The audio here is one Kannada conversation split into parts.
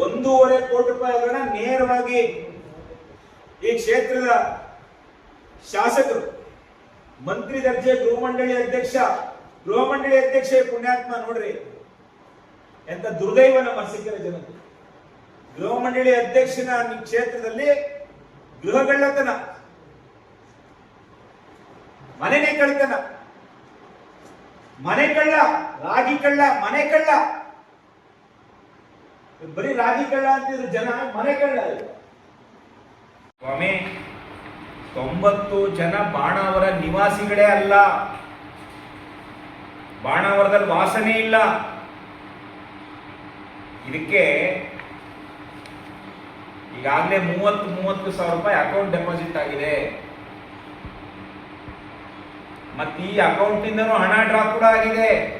ಒಂದೂವರೆ ಕೋಟಿ ರೂಪಾಯಿಗಳನ್ನ ನೇರವಾಗಿ ಈ ಕ್ಷೇತ್ರದ ಶಾಸಕರು, ಮಂತ್ರಿ ದರ್ಜೆ, ಗೃಹ ಮಂಡಳಿ ಅಧ್ಯಕ್ಷ, ಗೃಹ ಮಂಡಳಿ ಅಧ್ಯಕ್ಷ ಪುಣ್ಯಾತ್ಮ ನೋಡ್ರಿ, ಎಂತ ದುರ್ದೈವ ನಮ್ಮ ಸಿಕ್ಕರ ಜನತೆ ಗೃಹ ಮಂಡಳಿ ಅಧ್ಯಕ್ಷನ ಕ್ಷೇತ್ರದಲ್ಲಿ ಗೃಹಗಳ್ಳತನ ಮನೆನೇ ಕಳ್ತನ ಮನೆ ಕಳ್ಳ, ರಾಗಿ ಕಳ್ಳ, ಮನೆ ಕಳ್ಳ ಬರೀ ರಾಗಿ ಕಳ್ಳ ಅಂತಿದ್ರು, ಜನ ಮನೆ ಕಳ್ಳ. ಸ್ವಾಮಿ, ತೊಂಬತ್ತು ಜನ ಬಾಣಾವರ ನಿವಾಸಿಗಳೇ ಅಲ್ಲ. ಬಾಣಾವರದಲ್ಲಿ ವಾಸನೆ ಇಲ್ಲ. ಇದಕ್ಕೆ ಈಗಾಗಲೇ ಮೂವತ್ತು ಮೂವತ್ತು ಸಾವಿರ ರೂಪಾಯಿ ಅಕೌಂಟ್ ಡೆಪಾಸಿಟ್ ಆಗಿದೆ. ಮತ್ತೆ ಈ ಅಕೌಂಟಿಂದನೂ ಹಣ ಡ್ರಾ ಕೂಡ ಆಗಿದೆ.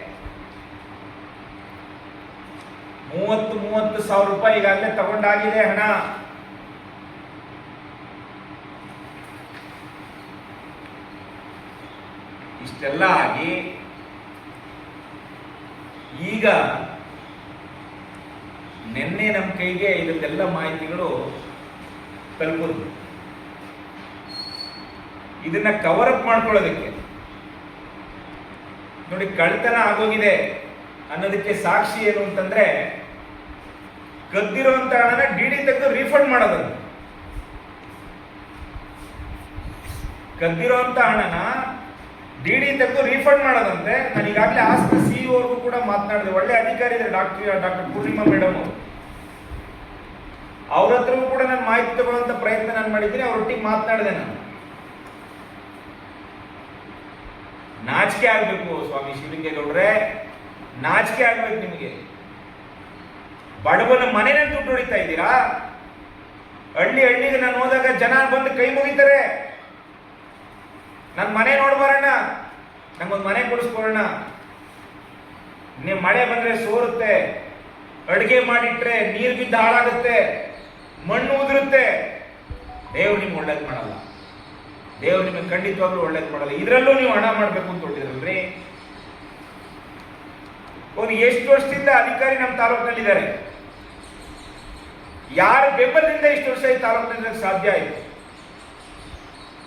ಮೂವತ್ತು ಮೂವತ್ತು ಸಾವಿರ ರೂಪಾಯಿ ಈಗಾಗಲೇ ತಗೊಂಡಾಗಿದೆ ಹಣ. ಇಷ್ಟೆಲ್ಲ ಆಗಿ ಈಗ ನಿನ್ನೆ ನಮ್ಮ ಕೈಗೆ ಇದಕ್ಕೆಲ್ಲ ಮಾಹಿತಿಗಳು ತಲುಪುದು ಇದನ್ನ ಕವರ್ ಅಪ್ ಮಾಡ್ಕೊಳ್ಳೋದಕ್ಕೆ. ನೋಡಿ ಕಳ್ತನ ಆಗೋಗಿದೆ ಅನ್ನೋದಕ್ಕೆ ಸಾಕ್ಷಿ ಏನು ಅಂತಂದ್ರೆ ಕದ್ದಿರುವಂತ ಹಣನ ಡಿ ಡಿ ತೆಗೆದು ರೀಫಂಡ್ ಮಾಡೋದನ್ನು ಕದ್ದಿರುವಂತ ಹಣನ ಡಿ ಡಿ ತೆಗೆದು ರೀಫಂಡ್ ಮಾಡೋದಂತೆ ನಾನು ಈಗಾಗಲೇ ಆಸ್ಪತ್ರೆ ಸಿಇಒರ್ಗೂ ಕೂಡ ಮಾತನಾಡಿದೆ. ಒಳ್ಳೆ ಅಧಿಕಾರಿ ಇದೆ ಡಾಕ್ಟರ್ ಡಾಕ್ಟರ್ ಪೂರ್ಣಿಮಾ ಮೇಡಮ್ ಅವ್ರ. ಹತ್ರವೂ ಕೂಡ ನಾನು ಮಾಹಿತಿ ತಗೊಳ್ಳುವಂತ ಪ್ರಯತ್ನ ನಾನು ಮಾಡಿದ್ದೀನಿ. ಅವರೊಟ್ಟಿಗೆ ಮಾತನಾಡಿದೆ ನಾನು. ನಾಚಿಕೆ ಆಗ್ಬೇಕು ಸ್ವಾಮಿ ಶಿವಲಿಂಗೇಗೌಡ್ರೆ. ನಾಚಿಕೆ ಆಗ್ಬೇಕು ನಿಮಗೆ. ಬಡವನ ಮನೇನ ದುಡ್ಡು ಹೊಡಿತಾ ಇದ್ದೀರಾ? ಹಳ್ಳಿ ಹಳ್ಳಿಗೆ ನಾನು ಹೋದಾಗ ಜನ ಬಂದು ಕೈ ಮುಗಿತಾರೆ. ನನ್ನ ಮನೆ ನೋಡ್ಬಾರಣ್ಣ. ನಂಗೊಂದು ಮನೆ ಕೊಡಿಸ್ಕೊಳ್ಳೋಣ ನೀವು ಮಳೆ ಬಂದ್ರೆ ಸೋರುತ್ತೆ. ಅಡುಗೆ ಮಾಡಿಟ್ರೆ ನೀರು ಬಿದ್ದ ಹಾಳಾಗುತ್ತೆ. ಮಣ್ಣು ಉದುರುತ್ತೆ. ದೇವ್ರು ನಿಮ್ಗೆ ಒಳ್ಳೇದು ಮಾಡಲ್ಲ. ದೇವ್ರು ನಿಮಗೆ ಖಂಡಿತವಾಗ್ಲೂ ಒಳ್ಳೇದು ಮಾಡಲ್ಲ. ಇದರಲ್ಲೂ ನೀವು ಹಣ ಮಾಡಬೇಕು ಅಂತ ಹೊಟ್ಟಿದ್ರಲ್ರಿ ಒಂದು ಎಷ್ಟು ವರ್ಷದಿಂದ ಅಧಿಕಾರಿ ನಮ್ಮ ತಾಲೂಕಿನಲ್ಲಿದ್ದಾರೆ? ಯಾರ ಬೆಂಬಲದಿಂದ ಇಷ್ಟು ವರ್ಷ ಈ ತಾಲೂಕಿನಲ್ಲಿ ಸಾಧ್ಯ ಆಯಿತು?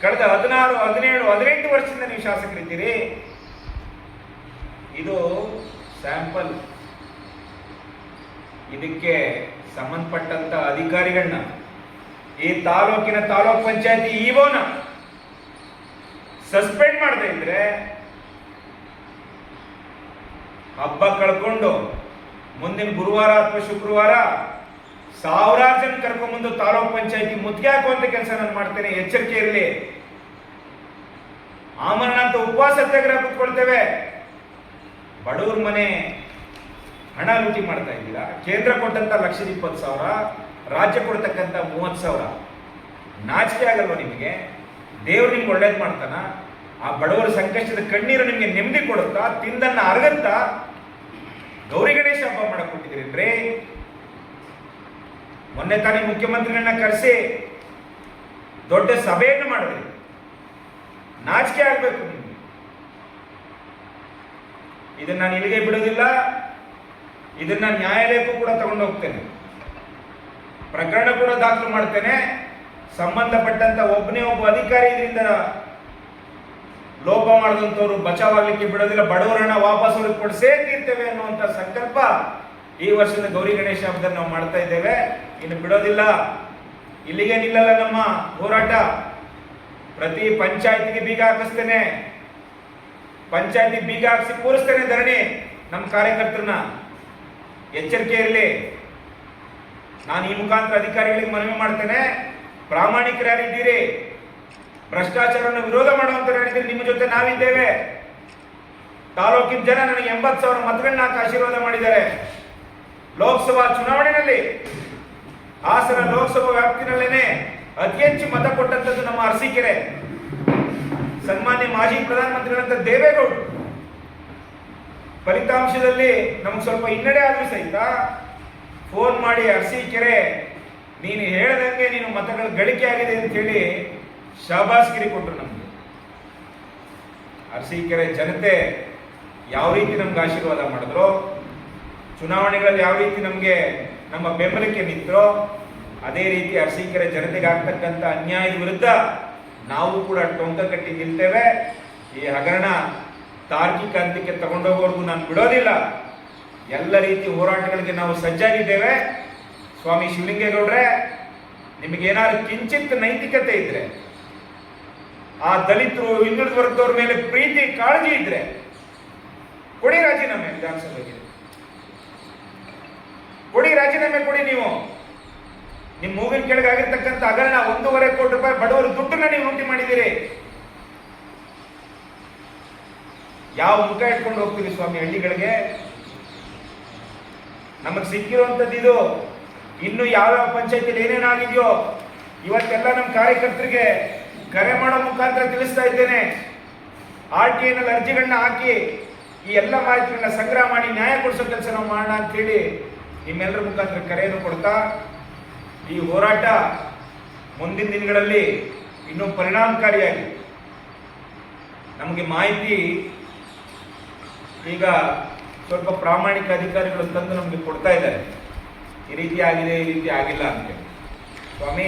ಕಳೆದ ಹದಿನಾರು, ಹದಿನೇಳು, ಹದಿನೆಂಟು ವರ್ಷದಿಂದ ನೀವು ಶಾಸಕರಿದ್ದೀರಿ. ಇದು ಸ್ಯಾಂಪಲ್. ಇದಕ್ಕೆ ಸಂಬಂಧಪಟ್ಟಂತ ಅಧಿಕಾರಿಗಳನ್ನ, ಈ ತಾಲೂಕಿನ ತಾಲೂಕ್ ಪಂಚಾಯತಿ ಇಒನ ಸಸ್ಪೆಂಡ್ ಮಾಡದೇ ಇದ್ರೆ ಹಬ್ಬ ಕಳ್ಕೊಂಡು ಮುಂದಿನ ಗುರುವಾರ ಅಥವಾ ಶುಕ್ರವಾರ ಸಾವಿರಾರು ಜನ ಕರ್ಕೊಂಡ್ಬಂದು ತಾಲೂಕ್ ಪಂಚಾಯತಿ ಮುತ್ತಿಗೆ ಹಾಕುವಂತ ಕೆಲಸ ನಾನು ಮಾಡ್ತೇನೆ. ಎಚ್ಚರಿಕೆ ಇರಲಿ ಆಮರಣ ಅಂತ ಉಪವಾಸ ಸತ್ಯಾಗ್ರಹ ಕೂತ್ಕೊಳ್ತೇವೆ. ಬಡವ್ರ ಮನೆ ಹಣ ಲೂಟಿ ಮಾಡ್ತಾ ಇದ್ದೀರಾ? ಕೇಂದ್ರ ಕೊಟ್ಟಂತ ಲಕ್ಷದ ಇಪ್ಪತ್ತು ಸಾವಿರ, ರಾಜ್ಯ ಕೊಡ್ತಕ್ಕಂಥ ಮೂವತ್ತು ಸಾವಿರ. ನಾಚಿಕೆ ಆಗಲ್ವ ನಿಮಗೆ? ದೇವ್ರು ನಿಮ್ಗೆ ಒಳ್ಳೇದು ಮಾಡ್ತಾನ? ಆ ಬಡವರ ಸಂಕಷ್ಟದ ಕಣ್ಣೀರು ನಿಮಗೆ ನೆಮ್ಮದಿ ಕೊಡುತ್ತಾ, ತಿಂದನ್ನ ಅರಗತ್ತಾ ಗೌರಿ ಗಣೇಶ ಹಬ್ಬ ಮಾಡಕ್ ಕೊಟ್ಟಿದ್ದೀರೇನ್ರಿ? ಮೊನ್ನೆ ತಾನೇ ಮುಖ್ಯಮಂತ್ರಿಗಳನ್ನ ಕರೆಸಿ ದೊಡ್ಡ ಸಭೆಯನ್ನು ಮಾಡಿದ್ರಿ. ನಾಚಿಕೆ ಆಗಬೇಕು ನಿಮ್ಗೆ. ಇದನ್ನ ನಾನು ಇಲ್ಲಿಗೆ ಬಿಡೋದಿಲ್ಲ. ಇದನ್ನ ನ್ಯಾಯಾಲಯಕ್ಕೂ ಕೂಡ ತಗೊಂಡು ಹೋಗ್ತೇನೆ. ಪ್ರಕರಣ ಕೂಡ ದಾಖಲು ಮಾಡ್ತೇನೆ. ಸಂಬಂಧಪಟ್ಟಂತ ಒಬ್ಬನೇ ಒಬ್ಬ ಅಧಿಕಾರಿ ಇದರಿಂದ ಲೋಪ ಮಾಡಿದಂಥವ್ರು ಬಚಾವಾಗಲಿಕ್ಕೆ ಬಿಡೋದಿಲ್ಲ. ಬಡವರನ್ನ ವಾಪಸ್ ಅವ್ರಿಗೆ ಕೊಡಿಸೇ ತೀರ್ತೇವೆ ಅನ್ನುವಂಥ ಸಂಕಲ್ಪ ಈ ವರ್ಷದ ಗೌರಿ ಗಣೇಶ ಹಬ್ಬದಲ್ಲಿ ನಾವು ಮಾಡ್ತಾ ಇದ್ದೇವೆ. ಇನ್ನು ಬಿಡೋದಿಲ್ಲ. ಇಲ್ಲಿಗೆ ನಿಲ್ಲಲ್ಲ ನಮ್ಮ ಹೋರಾಟ. ಪ್ರತಿ ಪಂಚಾಯತಿಗೆ ಬೀಗ ಹಾಕಿಸ್ತೇನೆ. ಪಂಚಾಯತಿ ಬೀಗ ಹಾಕಿಸಿ ಕೂರಿಸ್ತೇನೆ ಧರಣಿ ನಮ್ಮ ಕಾರ್ಯಕರ್ತರನ್ನ. ಎಚ್ಚರಿಕೆ ಇರಲಿ. ನಾನು ಈ ಮುಖಾಂತರ ಅಧಿಕಾರಿಗಳಿಗೆ ಮನವಿ ಮಾಡ್ತೇನೆ. ಪ್ರಾಮಾಣಿಕರು ಯಾರಿದ್ದೀರಿ ಭ್ರಷ್ಟಾಚಾರವನ್ನು ವಿರೋಧ ಮಾಡುವಂತ ಯಾರಿದ್ದೀರಿ ನಿಮ್ಮ ಜೊತೆ ನಾವಿದ್ದೇವೆ. ತಾಲೂಕಿನ ಜನ ನನಗೆ ಎಂಬತ್ತು ಸಾವಿರ ಮತಗಳನ್ನ ಹಾಕಿ ಆಶೀರ್ವಾದ ಮಾಡಿದ್ದಾರೆ. ಲೋಕಸಭಾ ಚುನಾವಣೆಯಲ್ಲಿ ಹಾಸನ ಲೋಕಸಭಾ ವ್ಯಾಪ್ತಿನಲ್ಲೇನೆ ಅತಿ ಹೆಚ್ಚು ಮತ ಕೊಟ್ಟಂತದ್ದು ನಮ್ಮ ಅರಸೀಕೆರೆ. ಸನ್ಮಾನ್ಯ ಮಾಜಿ ಪ್ರಧಾನಮಂತ್ರಿಗಳಂತ ದೇವೇಗೌಡರು. ಫಲಿತಾಂಶದಲ್ಲಿ ನಮ್ಗೆ ಸ್ವಲ್ಪ ಹಿನ್ನಡೆ ಆದ್ರೂ ಸಹಿತ ಫೋನ್ ಮಾಡಿ ಅರಸೀಕೆರೆ, ನೀನು ಹೇಳ್ದಂಗೆ ನೀನು ಮತಗಳ ಗಳಿಕೆ ಆಗಿದೆ ಅಂತ ಹೇಳಿ ಶಾಬಾಸ್ಗಿರಿ ಕೊಟ್ಟರು ನಮಗೆ. ಅರಸೀಕೆರೆ ಜನತೆ ಯಾವ ರೀತಿ ನಮ್ಗೆ ಆಶೀರ್ವಾದ ಮಾಡಿದ್ರು ಚುನಾವಣೆಗಳಲ್ಲಿ ಯಾವ ರೀತಿ ನಮಗೆ ನಮ್ಮ ಬೆಂಬಲಕ್ಕೆ ನಿಂತರೋ, ಅದೇ ರೀತಿ ಅರಸೀಕೆರೆ ಜನತೆಗೆ ಆಗ್ತಕ್ಕಂಥ ಅನ್ಯಾಯದ ವಿರುದ್ಧ ನಾವು ಕೂಡ ಟೊಂಕ ಕಟ್ಟಿ ನಿಲ್ತೇವೆ. ಈ ಹಗರಣ ತಾರ್ಕಿಕ ಹಂತಕ್ಕೆ ತಗೊಂಡೋಗೋರ್ಗು ನಾನು ಬಿಡೋದಿಲ್ಲ. ಎಲ್ಲ ರೀತಿ ಹೋರಾಟಗಳಿಗೆ ನಾವು ಸಜ್ಜಾಗಿದ್ದೇವೆ. ಸ್ವಾಮಿ ಶಿವಲಿಂಗೇಗೌಡ್ರೆ, ನಿಮಗೇನಾದ್ರು ಕಿಂಚಿತ್ ನೈತಿಕತೆ ಇದ್ರೆ, ಆ ದಲಿತರು ಹಿಂದುಳಿದ ವರ್ಗದವ್ರ ಮೇಲೆ ಪ್ರೀತಿ ಕಾಳಜಿ ಇದ್ರೆ, ಕೊಡಿ ರಾಜೀನಾಮೆ ವಿಧಾನಸಭೆಗೆ. ಕೊಡಿ ರಾಜೀನಾಮೆ ಕೊಡಿ ನೀವು. ನಿಮ್ಮ ಕೆಳಗೆ ಆಗಿರ್ತಕ್ಕಂಥ ಹಗರಣ ಒಂದೂವರೆ ಕೋಟಿ ರೂಪಾಯಿ ಬಡವರ ದುಡ್ಡನ್ನ ನೀವು ಲೂಟಿ ಮಾಡಿದ್ದೀರಿ. ಯಾವ ಮುಖ ಇಟ್ಕೊಂಡು ಹೋಗ್ತೀವಿ ಸ್ವಾಮಿ ಹಳ್ಳಿಗಳಿಗೆ? ನಮಗೆ ಸಿಕ್ಕಿರುವಂಥದ್ದು ಇದು. ಇನ್ನು ಯಾವ್ಯಾವ ಪಂಚಾಯತಿಲಿ ಏನೇನಾಗಿದೆಯೋ ಇವತ್ತೆಲ್ಲ ನಮ್ಮ ಕಾರ್ಯಕರ್ತರಿಗೆ ಕರೆ ಮಾಡೋ ಮುಖಾಂತರ ತಿಳಿಸ್ತಾ ಇದ್ದೇನೆ. ಆರ್ ಟಿ ಐನಲ್ಲಿ ಅರ್ಜಿಗಳನ್ನ ಹಾಕಿ ಈ ಎಲ್ಲ ಮಾಹಿತಿಗಳನ್ನ ಸಂಗ್ರಹ ಮಾಡಿ ನ್ಯಾಯ ಕೊಡಿಸೋ ಕೆಲಸ ನಾವು ಮಾಡೋಣ ಅಂತೇಳಿ ನಿಮ್ಮೆಲ್ಲರ ಮುಖಾಂತರ ಕರೆಯನ್ನು ಕೊಡ್ತಾ, ಈ ಹೋರಾಟ ಮುಂದಿನ ದಿನಗಳಲ್ಲಿ ಇನ್ನೂ ಪರಿಣಾಮಕಾರಿಯಾಗಿ ನಮಗೆ ಮಾಹಿತಿ ಈಗ ಸ್ವಲ್ಪ ಪ್ರಾಮಾಣಿಕ ಅಧಿಕಾರಿಗಳು ತಂದು ನಮಗೆ ಕೊಡ್ತಾ ಇದ್ದಾರೆ. ಈ ರೀತಿ ಆಗಿದೆ, ಈ ರೀತಿ ಆಗಿಲ್ಲ ಅಂತೇಳಿ ಸ್ವಾಮಿ,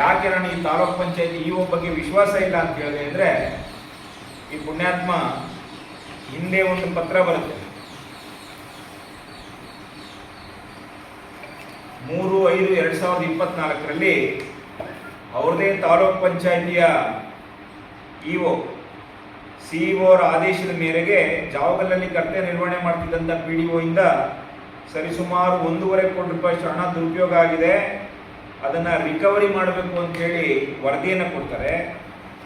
ಯಾಕೆ ನಾನು ಈ ತಾಲೂಕ್ ಪಂಚಾಯತಿ ಇಒ ಬಗ್ಗೆ ವಿಶ್ವಾಸ ಇಲ್ಲ ಅಂತ ಹೇಳಿದೆ ಅಂದರೆ ಈ ಪುಣ್ಯಾತ್ಮ ಹಿಂದೆ ಒಂದು ಪತ್ರ ಬರುತ್ತೆ. ಮೂರು ಐದು ಎರಡು ಸಾವಿರದ ಇಪ್ಪತ್ನಾಲ್ಕರಲ್ಲಿ ಅವ್ರದೇ ತಾಲೂಕ್ ಪಂಚಾಯಿತಿಯ ಇಒ ಸಿಇಒರ ಆದೇಶದ ಮೇರೆಗೆ ಜಾವಗಲ್ನಲ್ಲಿ ಕರ್ತವ್ಯ ನಿರ್ವಹಣೆ ಮಾಡ್ತಿದ್ದಂಥ ಪಿ ಡಿ ಇಂದ ಸರಿಸುಮಾರು ಒಂದೂವರೆ ಕೋಟಿ ರೂಪಾಯಿ ಹಣ ದುರುಪಯೋಗ ಆಗಿದೆ. ಅದನ್ನು ರಿಕವರಿ ಮಾಡಬೇಕು ಅಂತೇಳಿ ವರದಿಯನ್ನು ಕೊಡ್ತಾರೆ.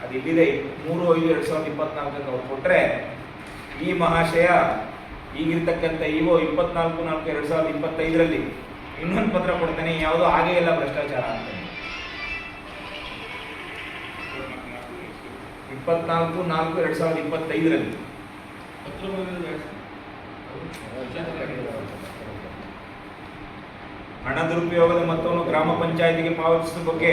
ಅದು ಇಲ್ಲಿದೆ ಮೂರು ಐದು ಎರಡು ಸಾವಿರದ ಇಪ್ಪತ್ನಾಲ್ಕಕ್ಕೆ ಅವ್ರು ಕೊಟ್ಟರೆ ಈ ಮಹಾಶಯ ಈಗಿರ್ತಕ್ಕಂಥ ಇಒ ಇಪ್ಪತ್ನಾಲ್ಕು ನಾಲ್ಕು ಎರಡು ಸಾವಿರದ ಇಪ್ಪತ್ತೈದರಲ್ಲಿ ಇನ್ನೊಂದು ಪತ್ರ ಕೊಡ್ತೇನೆ ಯಾವುದು ಹಾಗೇ ಇಲ್ಲ ಭ್ರಷ್ಟಾಚಾರ ಅಂತ. ಇಪ್ಪತ್ನಾಲ್ಕು ನಾಲ್ಕು ಎರಡು ಸಾವಿರದ ಇಪ್ಪತ್ತೈದರಲ್ಲಿ. ಹಣ ದುರುಪಯೋಗದ ಮೊತ್ತವನ್ನು ಗ್ರಾಮ ಪಂಚಾಯತಿಗೆ ಪಾವತಿಸುವ ಬಗ್ಗೆ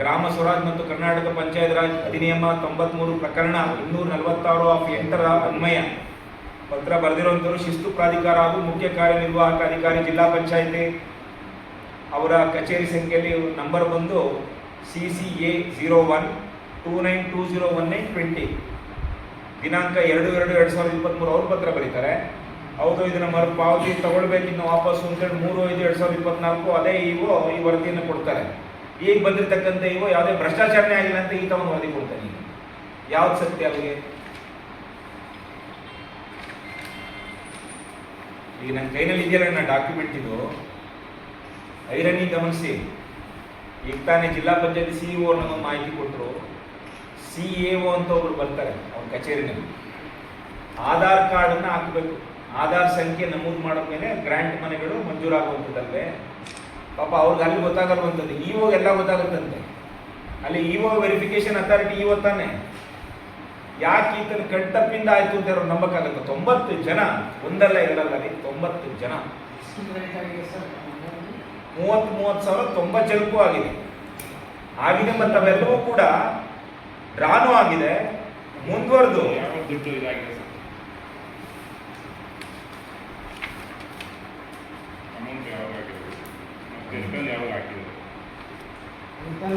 ಗ್ರಾಮ ಸ್ವರಾಜ್ ಮತ್ತು ಕರ್ನಾಟಕ ಪಂಚಾಯತ್ ರಾಜ್ ಅಧಿನಿಯಮ ತೊಂಬತ್ಮೂರು ಪ್ರಕರಣ ಇನ್ನೂರ ನಲವತ್ತಾರು ಆಫ್ ಎಂಟರ ಅನ್ವಯ. ಪತ್ರ ಬರೆದಿರುವಂಥವರು ಶಿಸ್ತು ಪ್ರಾಧಿಕಾರ ಹಾಗೂ ಮುಖ್ಯ ಕಾರ್ಯನಿರ್ವಾಹಕ ಅಧಿಕಾರಿ ಜಿಲ್ಲಾ ಪಂಚಾಯಿತಿ. ಅವರ ಕಚೇರಿ ಸಂಖ್ಯೆಯಲ್ಲಿ ನಂಬರ್ ಬಂದು C C A zero one two nine two zero one nine twenty ದಿನಾಂಕ ಎರಡು ಎರಡು ಎರಡು ಸಾವಿರದ ಇಪ್ಪತ್ತ್ಮೂರು ಅವ್ರ ಪತ್ರ ಬರೀತಾರೆ. ಹೌದು, ಇದನ್ನ ಮರು ಪಾವತಿ ತಗೊಳ್ಬೇಕಿನ್ನು ವಾಪಸ್ಸು ಅಂತೇಳಿ ಮೂರು ಐದು ಎರಡು ಸಾವಿರದ ಇಪ್ಪತ್ನಾಲ್ಕು ಅದೇ ಇವು ಈ ವರದಿಯನ್ನು ಕೊಡ್ತಾರೆ. ಈಗ ಬಂದಿರತಕ್ಕಂಥ ಇವು ಯಾವುದೇ ಭ್ರಷ್ಟಾಚಾರನೇ ಆಗಿಲ್ಲ ಅಂತ ಈತ ಒಂದು ವರದಿ ಕೊಡ್ತಾನೆ ಯಾವ್ದು ಸತ್ಯ ಅಲ್ಲಿಗೆ ಈಗ ನನ್ನ ಕೈನಲ್ಲಿ ಇದೆಯಲ್ಲ ನನ್ನ ಡಾಕ್ಯುಮೆಂಟ್ ಇದು? ಐರನಿ ಗಮನಿಸಿ. ಈಗ ತಾನೇ ಜಿಲ್ಲಾ ಪಂಚಾಯತಿ ಸಿ ಇಒ ನಮಗೆ ಮಾಹಿತಿ ಕೊಟ್ಟರು ಸಿ ಎ ಒ ಅಂತ ಒಬ್ರು ಬರ್ತಾರೆ ಅವ್ರ ಕಚೇರಿನಲ್ಲಿ. ಆಧಾರ್ ಕಾರ್ಡನ್ನು ಹಾಕಬೇಕು. ಆಧಾರ್ ಸಂಖ್ಯೆ ನಮೂದು ಮಾಡಿದ್ಮೇಲೆ ಗ್ರ್ಯಾಂಟ್ ಮನೆಗಳು ಮಂಜೂರಾಗುವಂಥದ್ದಲ್ವೇ? ಪಾಪ ಅವ್ರಿಗೆ ಅಲ್ಲಿ ಗೊತ್ತಾಗಲ್ವಂಥದ್ದು ಓ ಎಲ್ಲ ಗೊತ್ತಾಗುತ್ತಂತೆ. ಅಲ್ಲಿ ಇಒ ವೆರಿಫಿಕೇಶನ್ ಅಥಾರಿಟಿ ಇಒ ತಾನೆ. ಯಾಕೆ ಈತನ ಕಣ್ತಪ್ಪಿಂದ ಆಯ್ತು ಅಂತ ಅವ್ರು ನಂಬಕ್ಕಾಗತ್ತೆ ತೊಂಬತ್ತು ಜನ ಒಂದಲ್ಲ ಎರಡಲ್ಲ ರೀ ತೊಂಬತ್ತು ಜನ. ಮೂವತ್ತು ಮೂವತ್ತು ಸಾವಿರ ತೊಂಬತ್ತು ಜನಕ್ಕೂ ಆಗಿದೆ. ಆಗಿದೆ ಮತ್ತು ಅವೆಲ್ಲವೂ ಕೂಡ ಡ್ರಾನು ಆಗಿದೆ ಮುಂದುವರೆದು. ದುಡ್ಡು ಇದಾಗಿದೆ ಸರ್ ಅಮೌಂಟ್ ಯಾವಾಗ ಹಾಕಿದ್ರು? ಯಾವಾಗ ಹಾಕಿದ್ರು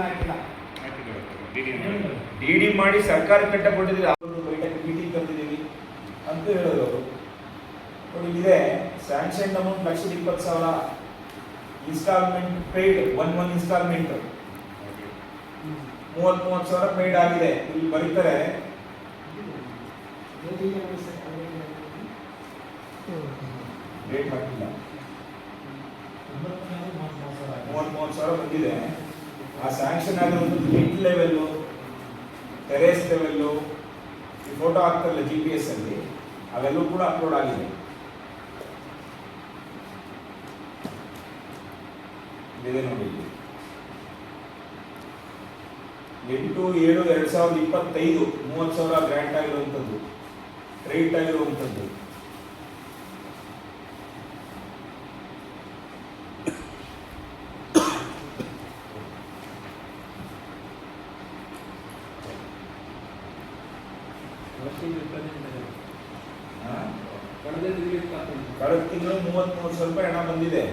ಹಾಕಿದ್ರು ಡಿ ಡಿ ಮಾಡಿ ಸರ್ಕಾರ ಕಟ್ಟ ಕೊಟ್ಟಿದ್ದೀರಿ? ಅವರು ಬೈಟಕ್ಕೆ ಮೀಟಿಂಗ್ ಕರೆದಿದ್ದೀವಿ ಅಂತ ಹೇಳೋದು ಅವರು. ನೋಡಿ, ಇದೆ ಸ್ಯಾಂಕ್ಷನ್ ಅಮೌಂಟ್ ಲಕ್ಷದ ಇಪ್ಪತ್ತು ಸಾವಿರ instalment paid one one instalment ಮೂವತ್ತು ಮೂವತ್ತು ಸಾವಿರ ಪೇಯ್ಡ್ ಆಗಿದೆ. ಇಲ್ಲಿ ಬರೀತಾರೆ. ಮೂವತ್ತು ಮೂವತ್ತು ಸಾವಿರ ಬಂದಿದೆ. ಆ ಸ್ಯಾಂಕ್ಷನ್ ಆಗಿರೋದು ಮಿಡ್ ಲೆವೆಲ್ಲು ಟೆರೇಸ್ ಲೆವೆಲ್ಲು ಈ ಫೋಟೋ ಹಾಕ್ತಾರಲ್ಲ ಜಿ ಪಿ ಎಸ್ ಅಲ್ಲಿ ಅವೆಲ್ಲವೂ ಕೂಡ ಅಪ್ಲೋಡ್ ಆಗಿದೆ ಇದೆ ನೋಡಿ. ಎಂಟು, ಏಳು, ಎರಡು ಸಾವಿರದ ಇಪ್ಪತ್ತೈದು, ಮೂವತ್ತು ಸಾವಿರ ಗ್ರ್ಯಾಂಟ್ ಆಗಿರುವಂಥದ್ದು ಕ್ರೆಡಿಟ್ ಆಗಿರುವಂಥದ್ದು ಆ? ಕಳೆದ ತಿಂಗಳು ಮೂವತ್ತ್ ಮೂರು ಸಾವಿರ ರೂಪಾಯಿ ಹಣ ಬಂದಿದೆ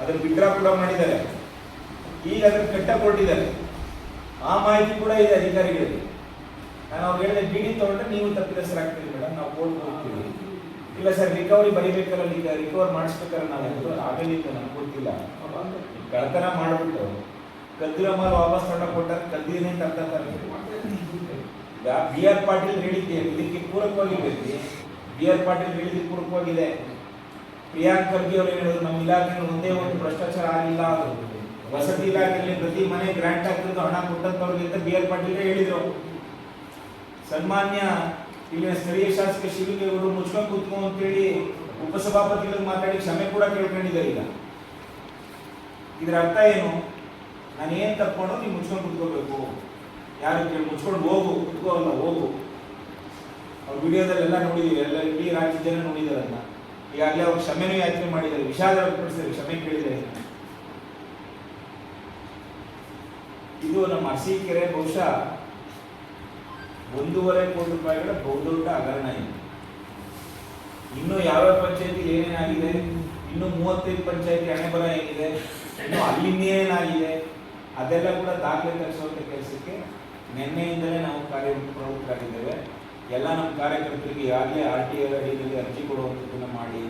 ಅದನ್ನ ವಿಡ್ರಾ ಕೂಡ ಮಾಡಿದ್ದಾರೆ. ಈಗ ಅದನ್ನ ಕಟ್ಟ ಕೊಟ್ಟಿದ್ದಾರೆ ಆ ಮಾಹಿತಿ ಕೂಡ ಇದೆ ಅಧಿಕಾರಿಗಳಿಗೆ. ನಾನು ಅವ್ರು ಹೇಳಿದೆ ಬಿಡಿ ತಗೊಂಡ್ರೆ ನೀವು ತಪ್ಪಿದಸರಾಗ್ತೀರಿ ಮೇಡಮ್ ನಾವು ಕೋರ್ಟ್ ಹೋಗ್ತೀವಿ. ಇಲ್ಲ ಸರ್ ರಿಕವರಿ ಬರೀಬೇಕಲ್ಲ ಈಗ ರಿಕವರ್ ನಾನು ಅಂದ್ರು, ಆಗಲಿಲ್ಲ ನಮ್ಗೆ ಗೊತ್ತಿಲ್ಲ. ಕಳ್ತನ ಮಾಡಿಬಿಟ್ಟು ಕದ್ದಿರ ಮಾಲ್ ವಾಪಸ್ ತಗೊಂಡ ಕೊಟ್ಟಾಗ ಕದ್ದಿನೇ ಅಂತ. ಈಗ ಬಿ ಆರ್ ಪಾಟೀಲ್ ಹೇಳಿದ್ದೆ ಇದಕ್ಕೆ ಪೂರಕವಾಗಿ ಬಿ ಆರ್ ಪಾಟೀಲ್ ಹೇಳಿದ್ದಕ್ಕೆ ಪೂರಕವಾಗಿದೆ. ಪ್ರಿಯಾಂಕ್ ಖರ್ಗೆ ಅವರು ಹೇಳಿದ್ರು, ನಮ್ಮ ಇಲಾಖೆಯಲ್ಲಿ ಒಂದೇ ಒಂದು ಭ್ರಷ್ಟಾಚಾರ ಆಗಿಲ್ಲ ಅದು. ವಸತಿ ಇಲಾಖೆಯಲ್ಲಿ ಪ್ರತಿ ಮನೆ ಗ್ರಾಂಟ್ ಆಗ್ತಿದ್ದು ಹಣ ಕೊಟ್ಟಂತವ್ರಿಗೆ ಅಂತ ಬಿ ಆರ್ ಪಾಟೀಲ್ ಹೇಳಿದ್ರು ಸನ್ಮಾನ್ಯ ಇಲ್ಲಿನ ಸ್ಥಳೀಯ ಶಾಸಕ ಶಿವಲಿಂಗೇಗೌಡರು ಮುಚ್ಕೊಂಡು ಕೂತ್ಕೊ ಅಂತೇಳಿ ಉಪಸಭಾಪತಿಗಳಿಗೆ ಮಾತಾಡಿ ಕ್ಷಮೆ ಕೂಡ ಕೇಳ್ಕೊಂಡಿದ್ದಾರೆ ಈಗ. ಇದರ ಅರ್ಥ ಏನು? ನಾನು ಏನ್ ತಪ್ಕೊಂಡು ನೀವು ಮುಚ್ಕೊಂಡು ಕುತ್ಕೋಬೇಕು. ಯಾರು ಕೇಳಿ ಮುಚ್ಕೊಂಡು ಹೋಗು ಕುತ್ಕೋಲ್ಲ ಹೋಗು. ಅವ್ರ ವಿಡಿಯೋದಲ್ಲೆಲ್ಲ ನೋಡಿದೀವಿ, ಎಲ್ಲ ಇಡೀ ರಾಜ್ಯದ ಜನ ನೋಡಿದಾರಲ್ಲ ಈಗಾಗಲೇ ಅವ್ರು ಕ್ಷಮೆನೂ ಯಾಚನೆ ಮಾಡಿದ್ದಾರೆ. ವಿಷಾದ ವ್ಯಕ್ತಪಡಿಸಿದ್ದಾರೆ ಕ್ಷಮೆ ಕೇಳಿದ್ದಾರೆ ಇದು ನಮ್ಮ ಅರಸೀಕೆರೆ ಬಹುಶಃ ಒಂದೂವರೆ ಕೋಟಿ ರೂಪಾಯಿಗಳ ಬಹುದೊಡ್ಡ ಹಗರಣ ಇದೆ. ಇನ್ನು ಯಾವ್ಯಾವ ಪಂಚಾಯತಿ ಏನೇನಾಗಿದೆ? ಇನ್ನು ಮೂವತ್ತೈದು ಪಂಚಾಯತಿ ಹಣೆಬರ ಏನಿದೆ? ಇನ್ನು ಅಲ್ಲಿನ್ನೇನಾಗಿದೆ ಅದೆಲ್ಲ ಕೂಡ ದಾಖಲೆ ತರಿಸುವಂತ ಕೆಲಸಕ್ಕೆ ನಿನ್ನೆಯಿಂದಲೇ ನಾವು ಕಾರ್ಯ ಪ್ರವೃತ್ತರಾಗಿದ್ದೇವೆ ಎಲ್ಲ ನಮ್ಮ ಕಾರ್ಯಕರ್ತರಿಗೆ ಯಾರೇ ಆರ್ ಟಿ ಅಡಿಯಲ್ಲಿ ಅರ್ಜಿ ಕೊಡುವಂಥದ್ದನ್ನು ಮಾಡಿ,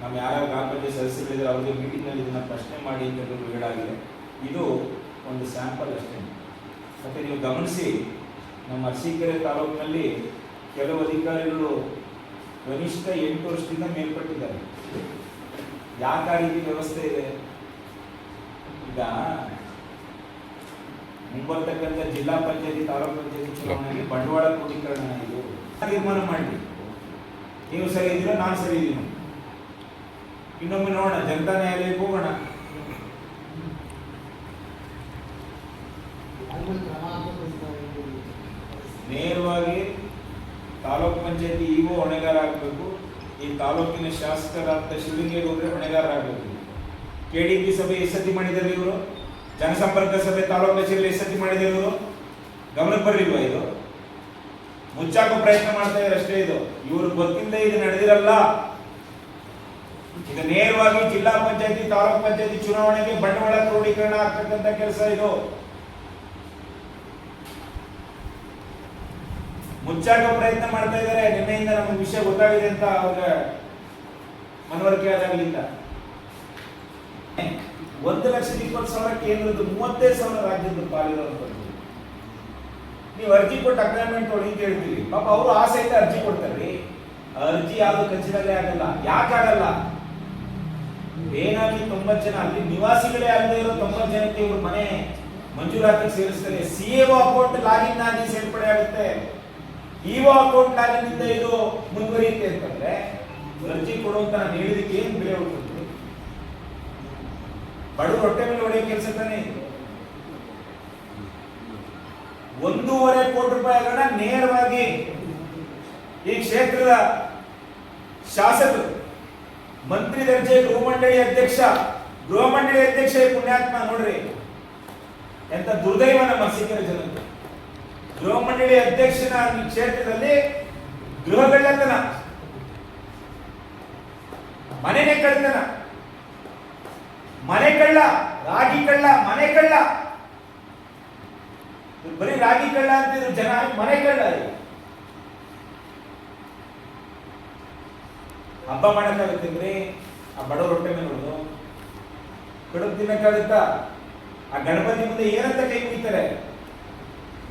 ನಮ್ಮ ಯಾರ ಗ್ರಾಮ ಪಂಚಾಯತ್ ಸದಸ್ಯರಿದ್ದಾರೆ ಅವರಿಗೆ ಮೀಟಿಂಗ್ನಲ್ಲಿ ಇದನ್ನು ಪ್ರಶ್ನೆ ಮಾಡಿ ಅಂತ ಹೇಳಿ ಹೇಳಾಗಿದೆ ಇದು ಒಂದು ಸ್ಯಾಂಪಲ್ ಅಷ್ಟೇ. ಮತ್ತು ನೀವು ಗಮನಿಸಿ, ನಮ್ಮ ಅರಸೀಕೆರೆ ತಾಲೂಕಿನಲ್ಲಿ ಕೆಲವು ಅಧಿಕಾರಿಗಳು ಕನಿಷ್ಠ ಎಂಟು ವರ್ಷದಿಂದ ಮೇಲ್ಪಟ್ಟಿದ್ದಾರೆ. ಯಾಕೆ ರೀತಿ ವ್ಯವಸ್ಥೆ ಇದೆ? ಈಗ ಮುಂಬರ್ತಕ್ಕಂಥ ಜಿಲ್ಲಾ ಪಂಚಾಯತಿ, ತಾಲೂಕು ಪಂಚಾಯತಿ ಚುನಾವಣೆಯಲ್ಲಿ ಬಂಡವಾಳ ಕ್ರೋಢೀಕರಣ ಇದು ತೀರ್ಮಾನ ಮಾಡಿ ನೀವು ಸರಿ ಇದ್ದೀರಾ? ನಾನು ಸರಿ ಇದ್ದೀನಿ. ಇನ್ನೊಮ್ಮೆ ನೋಡೋಣ. ಜನತಾ ನ್ಯಾಯಾಲಯಕ್ಕೆ ಹೋಗೋಣ. ನೇರವಾಗಿ ತಾಲೂಕು ಪಂಚಾಯತಿ ಇಒ ಹೊಣೆಗಾರ ಆಗಬೇಕು. ಈ ತಾಲೂಕಿನ ಶಾಸಕರಾದ ಶಿವಲಿಂಗೇಗೌಡರೆ ಹೊಣೆಗಾರ ಹೊಣೆಗಾರರಾಗಬೇಕು. ಕೆ ಡಿ ಪಿ ಸಭೆ ಎಷ್ಟು ಸತಿ ಮಾಡಿದ್ದಾರೆ ಇವರು. ಜನಸಂಪರ್ಕ ಸಭೆ ತಾಲೂಕು ಕಚೇರಿಯಲ್ಲಿ ಎಷ್ಟು ಸತಿ ಮಾಡಿದ್ದಾರೆ ಇವರು. ಗಮನಕ್ಕೆ ಬರಲಿಲ್ವಾ ಇದು? ಮುಚ್ಚಾಕೋ ಪ್ರಯತ್ನ ಮಾಡ್ತಾ ಇದ್ದಾರೆ ಅಷ್ಟೇ ಇದು. ಇವರು ಗೊತ್ತಿಲ್ಲದೆ ಇದು ನಡೆದಿರಲ್ಲ. ಈಗ ನೇರವಾಗಿ ಜಿಲ್ಲಾ ಪಂಚಾಯತಿ, ತಾಲೂಕ್ ಪಂಚಾಯತಿ ಚುನಾವಣೆಗೆ ಬಂಡವಾಳ ಕ್ರೋಢೀಕರಣ ಆಗ್ತಕ್ಕಂಥ ಕೆಲಸ ಇದು. ಮುಚ್ಚಾಕೋ ಪ್ರಯತ್ನ ಮಾಡ್ತಾ ಇದ್ದಾರೆ. ನಿನ್ನೆಯಿಂದ ನಮಗೆ ವಿಷಯ ಗೊತ್ತಾಗಿದೆ ಅಂತ ಅವ್ರಿಗೆ ಮನವರಿಕೆ ಆದಾಗಲಿಲ್ಲ ಒಂದು ಲಕ್ಷದ ಇಪ್ಪತ್ತು ಸಾವಿರ ಕೇಂದ್ರದ್ದು ಮೂವತ್ತೈದು ಸಾವಿರ ರಾಜ್ಯದ ಪಾಲಿರುವಂಥದ್ದು ನೀವು ಅರ್ಜಿ ಕೊಟ್ಟು ಅಗ್ರಿಮೆಂಟ್ ಕೊಡಿ ಅಂತ ಹೇಳ್ತೀವಿ ಪಾಪ ಅವರು ಆಸೆಯಿಂದ ಅರ್ಜಿ ಕೊಡ್ತಾರೆ. ಅರ್ಜಿ ಯಾವುದು ಖಚಿತವೇ ಆಗಲ್ಲ. ಯಾಕೆ ಆಗಲ್ಲ? ಏನಾಗಿ ತೊಂಬತ್ತು ಜನ, ಅಲ್ಲಿ ನಿವಾಸಿಗಳೇ ಅಲ್ಲದೆ ಇರೋ ತೊಂಬತ್ತು ಜನಕ್ಕೆ ಇವರು ಮನೆ ಮಂಜೂರಾತಿಗೆ ಸೇರಿಸ್ತಾರೆ. ಸಿ ಎ ಅಕೌಂಟ್ ಲಾಗಿನ್ ಆಗಿ ಸೇರ್ಪಡೆ ಆಗುತ್ತೆ. ಇಒ ಅಕೌಂಟ್ ಲಾಗಿನ್ ಇದು ಮುಂದುವರಿಯುತ್ತೆ ಅಂತಂದ್ರೆ, ಅರ್ಜಿ ಕೊಡುವಂತ ನಾನು ಹೇಳಿದಕ್ಕೆ ಏನು ಬೆಲೆ ಉಳ್ಕೊಂಡು ಬಡವರು ಹೊಟ್ಟೆ ಮೇಲೆ ಹೊಡೆಯೋ ಕೆಲಸ ತಾನೇ ಇದು ಒಂದೂವರೆ ಕೋಟಿ ರೂಪಾಯಿ ಹಣ ನೇರವಾಗಿ ಈ ಕ್ಷೇತ್ರದ ಶಾಸಕರು, ಮಂತ್ರಿ ದರ್ಜೆ ಗೃಹ ಮಂಡಳಿ ಅಧ್ಯಕ್ಷ ಗೃಹ ಮಂಡಳಿ ಅಧ್ಯಕ್ಷ ಪುಣ್ಯಾತ್ಮ ನೋಡ್ರಿ, ಎಂತ ದುರ್ದೈವ ನಮ್ಮ ಅರಸೀಕೆರೆ ಜನತೆ. ಗೃಹ ಮಂಡಳಿ ಅಧ್ಯಕ್ಷನ ಕ್ಷೇತ್ರದಲ್ಲಿ ಗೃಹಗಳ್ಳತನ, ಮನೆನೇ ಕಳ್ಳತನ, ಮನೆ ಕಳ್ಳ, ರಾಗಿ ಕಳ್ಳ, ಮನೆ ಕಳ್ಳ. ಬರೀ ರಾಗಿ ಕಳ್ಳ ಅಂತಿದ್ರು, ಜನ ಮನೆ ಕಳ್ಳ ಹಬ್ಬ ಮಾಡಕ್ಕಾಗುತ್ತೇನ್ರಿ ಆ ಬಡವ್ರ ಹೊಟ್ಟೆ ಮೇಲೆ ಕಡು ಕಡುಬು ಆ ಗಣಪತಿ ಮುಂದೆ ಏನಂತ ಕೈ ಮುಗಿತಾರೆ.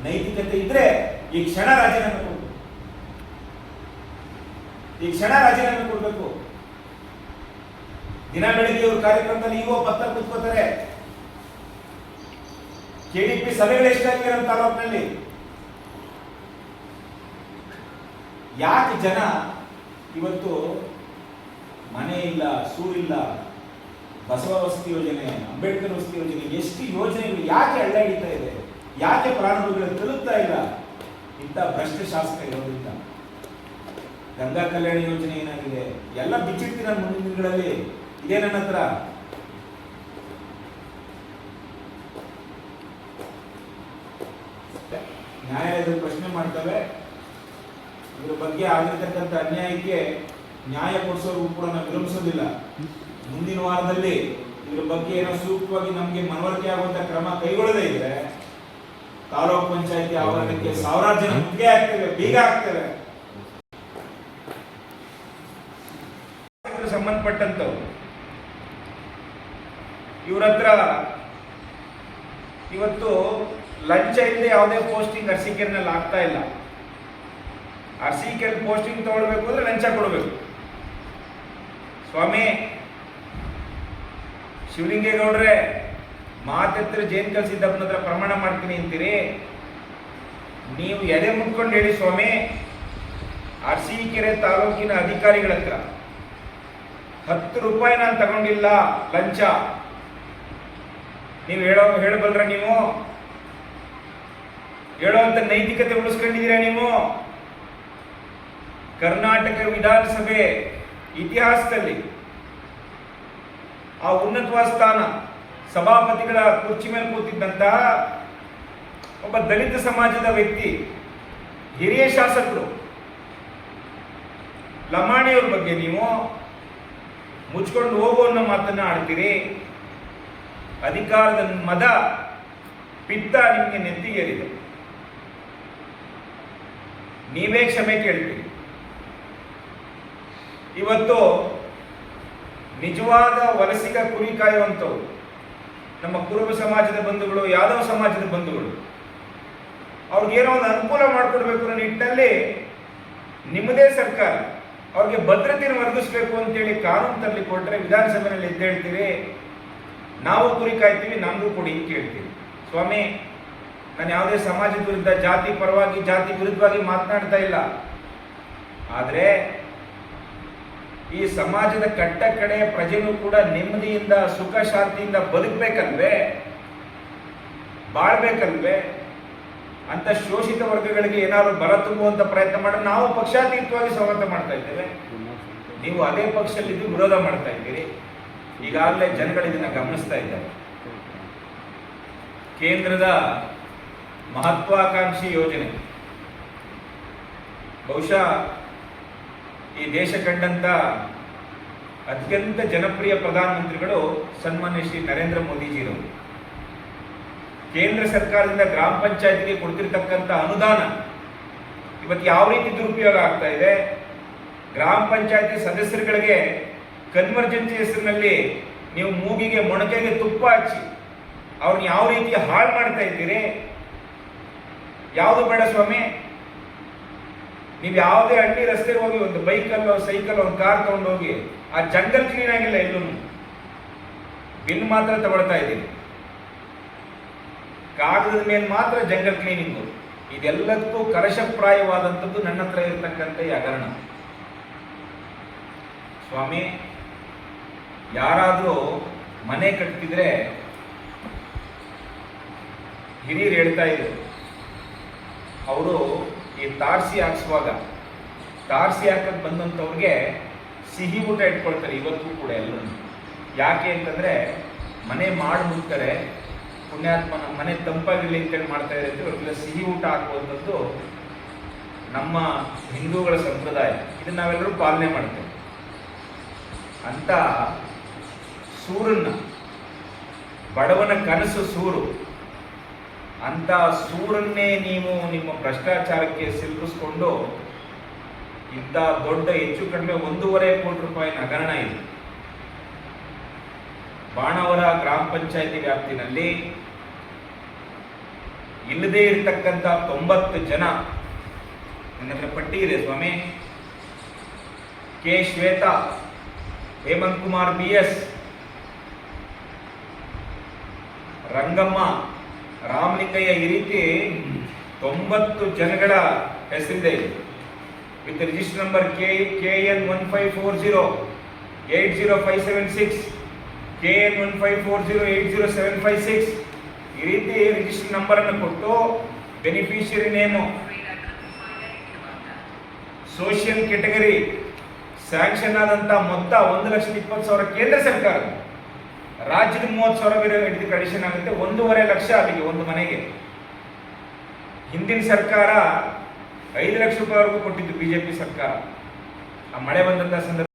ನೈತಿಕತೆ ಇದ್ರೆ ಈ ಕ್ಷಣ ರಾಜೀನಾಮೆ ಕೊಡ್ಬೇಕು. ಈ ಕ್ಷಣ ರಾಜೀನಾಮೆ ಕೊಡ್ಬೇಕು. ದಿನ ಬೆಳಿಗ್ಗೆ ಇವ್ರ ಕಾರ್ಯಕ್ರಮದಲ್ಲಿ ಇಗೋ ಪತ್ರ ಕೂತ್ಕೋತಾರೆ. ಕೆಡಿಪಿ ಸಭೆಗಳು ಎಷ್ಟಾಗಿದೆ ನಮ್ಮ ತಾಲೂಕಿನಲ್ಲಿ? ಯಾಕೆ ಜನ ಇವತ್ತು ಮನೆ ಇಲ್ಲ ಸೂರಿಲ್ಲ ಬಸವ ವಸತಿ ಯೋಜನೆ, ಅಂಬೇಡ್ಕರ್ ವಸತಿ ಯೋಜನೆ, ಎಷ್ಟು ಯೋಜನೆಗಳು ಯಾಕೆ ಅಳ್ಳಾಡಿತಾ ಇದೆ? ಯಾಕೆ ಪ್ರಾರಂಭಗಳು ತಲುಪ್ತಾ ಇಲ್ಲ? ಇಂಥ ಭ್ರಷ್ಟ ಶಾಸಕ ಇರೋದ್ರಿಂದ. ಗಂಗಾ ಕಲ್ಯಾಣ ಯೋಜನೆ ಏನಾಗಿದೆ? ಎಲ್ಲ ಬಿಚ್ಚಿಡ್ತೀನಿ ನಾನು ಮುಂದಿನ ದಿನಗಳಲ್ಲಿ. ಇದೇ ನನ್ನ ಹತ್ರ ನ್ಯಾಯಾಲಯದ ಪ್ರಶ್ನೆ ಮಾಡ್ತವೆ ಇದ್ರ ಬಗ್ಗೆ ಆಗಿರ್ತಕ್ಕಂಥ ಅನ್ಯಾಯಕ್ಕೆ ನ್ಯಾಯ ಕೊಡಿಸೋರು ಕೂಡ ನಾವು ವಿರಮಿಸೋದಿಲ್ಲ ಮುಂದಿನ ವಾರದಲ್ಲಿ ಇದ್ರ ಬಗ್ಗೆ ಏನೋ ಸೂಕ್ತವಾಗಿ ನಮಗೆ ಮನವರಿಕೆ ಆಗುವಂತ ಕ್ರಮ ಕೈಗೊಳ್ಳದೇ ಇದ್ರೆ ತಾಲೂಕ್ ಪಂಚಾಯತಿ ಆವರಣಕ್ಕೆ ಸಾವಿರಾರು ಜನ ಮುತ್ತಿಗೆ ಆಗ್ತೇವೆ, ಬೀಗ ಆಗ್ತೇವೆ. ಇದಕ್ಕೆ ಸಂಬಂಧಪಟ್ಟಂತವ್ರು ಇವ್ರ ಹತ್ರ ಇವತ್ತು ಲಂಚ ಇಲ್ಲದೆ ಯಾವುದೇ ಪೋಸ್ಟಿಂಗ್ ಅರ್ಸಿಕೆರ್ನಲ್ಲಿ ಆಗ್ತಾ ಇಲ್ಲ. ಅರಸೀಕೆರೆ ಪೋಸ್ಟಿಂಗ್ ತಗೊಳ್ಬೇಕು ಅಂದ್ರೆ ಲಂಚ ಕೊಡಬೇಕು. ಸ್ವಾಮಿ, ಶಿವಲಿಂಗೇಗೌಡ್ರೆ ಮಾತೆತ್ರ ಜೇನ್ ಕಲ್ಸಿದ್ದಪ್ಪನ ಹತ್ರ ಪ್ರಮಾಣ ಮಾಡ್ತೀನಿ ಅಂತೀರಿ? ನೀವು ಎದೆ ಮುಟ್ಕೊಂಡು ಹೇಳಿ ಸ್ವಾಮಿ, ಅರಸೀಕೆರೆ ತಾಲೂಕಿನ ಅಧಿಕಾರಿಗಳ ಹತ್ರ ಹತ್ತು ರೂಪಾಯಿ ನಾನು ತಗೊಂಡಿಲ್ಲ ಲಂಚ. ನೀವು ಹೇಳೋ, ಹೇಳಬಲ್ರ ನೀವು? ಹೇಳುವಂತ ನೈತಿಕತೆ ಉಳಿಸ್ಕೊಂಡಿದ್ದೀರಾ ನೀವು? ಕರ್ನಾಟಕ ವಿಧಾನಸಭೆ ಇತಿಹಾಸದಲ್ಲಿ ಆ ಉನ್ನತವಾದ ಸ್ಥಾನ ಸಭಾಪತಿಗಳ ಕುರ್ಚಿ ಮೇಲೆ ಕೂತಿದ್ದಂತಹ ಒಬ್ಬ ದಲಿತ ಸಮಾಜದ ವ್ಯಕ್ತಿ, ಹಿರಿಯ ಶಾಸಕರು, ಲಮಾಣಿಯವ್ರ ಬಗ್ಗೆ ನೀವು ಮುಚ್ಕೊಂಡು ಹೋಗೋ ಅನ್ನೋ ಮಾತನ್ನ ಆಡ್ತೀರಿ. ಅಧಿಕಾರದ ಮದ, ಪಿತ್ತ ನಿಮಗೆ ನೆತ್ತಿಗೇರಿದೆ ನೀವೇ ಕ್ಷಮೆ ಕೇಳ್ತೀರಿ. ಇವತ್ತು ನಿಜವಾದ ವಲಸಿಗ ಕುರಿ ಕಾಯುವಂಥವು ನಮ್ಮ ಕುರುಬ ಸಮಾಜದ ಬಂಧುಗಳು, ಯಾದವ ಸಮಾಜದ ಬಂಧುಗಳು, ಅವ್ರಿಗೇನೋ ಒಂದು ಅನುಕೂಲ ಮಾಡಿಕೊಡ್ಬೇಕು ಅನ್ನೋ ನಿಟ್ಟಿನಲ್ಲಿ ನಿಮ್ಮದೇ ಸರ್ಕಾರ ಅವ್ರಿಗೆ ಭದ್ರತೆಯನ್ನು ಒದಗಿಸ್ಬೇಕು ಅಂತೇಳಿ ಕಾನೂನು ತರಲಿ ಕೊಟ್ಟರೆ ವಿಧಾನಸಭೆಯಲ್ಲಿ ಎದ್ದೇಳ್ತೀರಿ, ನಾವು ಕುರಿ ಕಾಯ್ತೀವಿ, ನಮಗೂ ಕೊಡಿ ಅಂತ ಕೇಳ್ತೀವಿ ಸ್ವಾಮಿ ನಾನು ಯಾವುದೇ ಸಮಾಜದ ವಿರುದ್ಧ, ಜಾತಿ ಪರವಾಗಿ, ಜಾತಿ ವಿರುದ್ಧವಾಗಿ ಮಾತನಾಡ್ತಾ ಇಲ್ಲ. ಆದರೆ ಈ ಸಮಾಜದ ಕಟ್ಟ ಕಡೆ ಪ್ರಜೆನೂ ಕೂಡ ನೆಮ್ಮದಿಯಿಂದ, ಸುಖ ಶಾಂತಿಯಿಂದ ಬದುಕಬೇಕಲ್ವೇ? ಬಾಳ್ಬೇಕಲ್ವೇ? ಅಂತ ಶೋಷಿತ ವರ್ಗಗಳಿಗೆ ಏನಾದ್ರು ಬಲ ತುಂಬುವಂತ ಪ್ರಯತ್ನ ಮಾಡಿ ನಾವು ಪಕ್ಷಾತೀತವಾಗಿ ಸ್ವಾಗತ ಮಾಡ್ತಾ ಇದ್ದೇವೆ. ನೀವು ಅದೇ ಪಕ್ಷದಲ್ಲಿ ವಿರೋಧ ಮಾಡ್ತಾ ಇದ್ದೀರಿ. ಈಗಾಗಲೇ ಜನಗಳು ಇದನ್ನ ಗಮನಿಸ್ತಾ ಇದ್ದಾರೆ. ಕೇಂದ್ರದ ಮಹತ್ವಾಕಾಂಕ್ಷಿ ಯೋಜನೆ. ಬಹುಶಃ ಈ ದೇಶ ಕಂಡಂಥ ಅತ್ಯಂತ ಜನಪ್ರಿಯ ಪ್ರಧಾನಮಂತ್ರಿಗಳು ಸನ್ಮಾನ್ಯ ಶ್ರೀ ನರೇಂದ್ರ ಮೋದಿಜಿರವರು ಕೇಂದ್ರ ಸರ್ಕಾರದಿಂದ ಗ್ರಾಮ ಪಂಚಾಯತ್ಗೆ ಕೊಡ್ತಿರ್ತಕ್ಕಂಥ ಅನುದಾನ ಇವತ್ತು ಯಾವ ರೀತಿ ದುರುಪಯೋಗ ಆಗ್ತಾ ಇದೆ? ಗ್ರಾಮ ಪಂಚಾಯತಿ ಸದಸ್ಯರುಗಳಿಗೆ ಕನ್ವರ್ಜೆನ್ಸಿ ಹೆಸರಿನಲ್ಲಿ ನೀವು ಮೂಗಿಗೆ ಮೊಣಕೆಗೆ ತುಪ್ಪ ಹಚ್ಚಿ ಅವ್ರನ್ನ ಯಾವ ರೀತಿ ಹಾಳು ಮಾಡ್ತಾ ಇದ್ದೀರಿ? ಯಾವುದು ಬೇಡ ಸ್ವಾಮಿ? ನೀವು ಯಾವುದೇ ಹಳ್ಳಿ ರಸ್ತೆಗೆ ಹೋಗಿ ಒಂದು ಬೈಕಲ್ಲೋ ಸೈಕಲ್ ಒಂದು ಕಾರ್ ತಗೊಂಡು ಹೋಗಿ ಆ ಜಂಗಲ್ ಕ್ಲೀನ್ ಆಗಿಲ್ಲ ಎಲ್ಲೂ ಬಿಲ್ ಮಾತ್ರ ತಗೊಳ್ತಾ ಇದ್ದೀನಿ. ಕಾಗದದ ಮೇಲೆ ಮಾತ್ರ ಜಂಗಲ್ ಕ್ಲೀನಿಂಗು ಇದೆಲ್ಲದಕ್ಕೂ ಕರಶಪ್ರಾಯವಾದಂಥದ್ದು ನನ್ನ ಹತ್ರ ಇರತಕ್ಕಂಥ ಈ ಹಗರಣ. ಸ್ವಾಮಿ, ಯಾರಾದರೂ ಮನೆ ಕಟ್ಟಿದ್ರೆ ಹಿರಿಯರು ಹೇಳ್ತಾ ಇದ್ರು ಅವರು ಈ ತಾರಸಿ ಹಾಕ್ಸುವಾಗ ತಾರಸಿ ಹಾಕಕ್ಕೆ ಬಂದಂಥವ್ರಿಗೆ ಸಿಹಿ ಊಟ ಇಟ್ಕೊಳ್ತಾರೆ ಇವತ್ತೂ ಕೂಡ ಎಲ್ಲರೂ. ಯಾಕೆ ಅಂತಂದರೆ, ಮನೆ ಮಾಡಿ ಪುಣ್ಯಾತ್ಮನ ಮನೆ ತಂಪಾಗಿರಲಿ ಅಂತೇಳಿ ಮಾಡ್ತಾ ಇದ್ದಾರೆ ಅಂತ ಸಿಹಿ ಊಟ ಹಾಕುವಂಥದ್ದು ನಮ್ಮ ಹಿಂದೂಗಳ ಸಂಪ್ರದಾಯ. ಇದನ್ನು ನಾವೆಲ್ಲರೂ ಪಾಲನೆ ಮಾಡ್ತೇವೆ. ಅಂತ ಸೂರನ್ನ, ಬಡವನ ಕನಸು ಸೂರು ಅಂತ ಸೂರನ್ನೇ ನೀವು ನಿಮ್ಮ ಭ್ರಷ್ಟಾಚಾರಕ್ಕೆ ಸಿಲುಕಿಸ್ಕೊಂಡು ಇಂಥ ದೊಡ್ಡ ಹೆಚ್ಚು ಕಡಿಮೆ ಒಂದೂವರೆ ಕೋಟಿ ರೂಪಾಯಿ ಹಗರಣ ಇದೆ. ಬಾಣವರ ಗ್ರಾಮ ಪಂಚಾಯಿತಿ ವ್ಯಾಪ್ತಿನಲ್ಲಿ ಇಲ್ಲದೇ ಇರತಕ್ಕಂಥ ತೊಂಬತ್ತು ಜನ ನನ್ನ ಹತ್ರ ಪಟ್ಟಿ ಇದೆ ಸ್ವಾಮಿ. K. Shweta, Hemant Kumar B S, Rangamma Ramalingaiah ಈ ರೀತಿ ತೊಂಬತ್ತು ಜನಗಳ ಹೆಸರಿದೆ. With register number K K N one five four zero eight zero five seven six K N one five four zero eight zero seven five six ಈ ರೀತಿ ರಿಜಿಸ್ಟರ್ ನಂಬರ್ ಅನ್ನು ಕೊಟ್ಟು beneficiary name social category sanction ಆದಂತ ಮೊತ್ತ ಒಂದು ಲಕ್ಷದ ಇಪ್ಪತ್ತು ಸಾವಿರ ಕೇಂದ್ರ ಸರ್ಕಾರ. ರಾಜ್ಯದ ಮೂವತ್ತು ಸಾವಿರ ಬೇರೆ ಅಡಿಷನ್ ಆಗುತ್ತೆ. ಒಂದೂವರೆ ಲಕ್ಷ ಅಲ್ಲಿಗೆ, ಒಂದು ಮನೆಗೆ. ಹಿಂದಿನ ಸರ್ಕಾರ ಐದು ಲಕ್ಷ ರೂಪಾಯಿವರೆಗೂ ಕೊಟ್ಟಿದ್ದು ಬಿಜೆಪಿ ಸರ್ಕಾರ. ಆ ಮಳೆ ಬಂದಂತ ಸಂದರ್ಭ